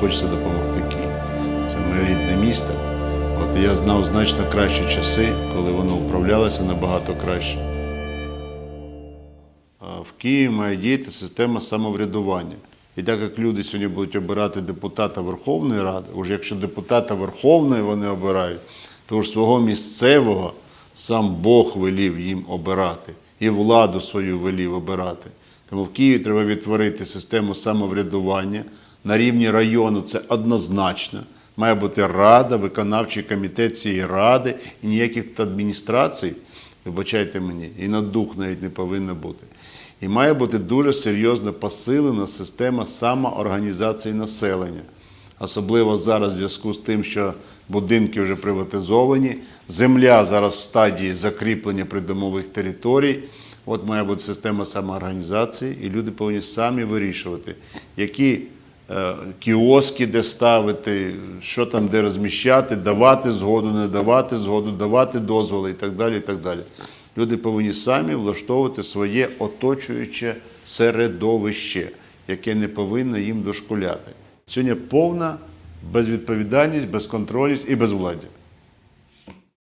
хочеться допомогти Києву. Це моє рідне місто. От я знав значно кращі часи, коли воно управлялося набагато краще. В Києві має діяти система самоврядування. І так як люди сьогодні будуть обирати депутата Верховної Ради, уже якщо депутата Верховної вони обирають, то ж свого місцевого сам Бог велів їм обирати і владу свою велів обирати. Тому в Києві треба відтворити систему самоврядування на рівні району. Це однозначно. Має бути рада, виконавчий комітет цієї ради і ніяких адміністрацій, вибачайте мені, і на дух навіть не повинно бути. І має бути дуже серйозно посилена система самоорганізації населення. Особливо зараз в зв'язку з тим, що будинки вже приватизовані, земля зараз в стадії закріплення придомових територій. От має бути система самоорганізації, і люди повинні самі вирішувати, які кіоски де ставити, що там де розміщати, давати згоду, не давати згоду, давати дозволи і так далі. І так далі. Люди повинні самі влаштовувати своє оточуюче середовище, яке не повинно їм дошкуляти. Сьогодні повна безвідповідальність, безконтрольність і безвладдя.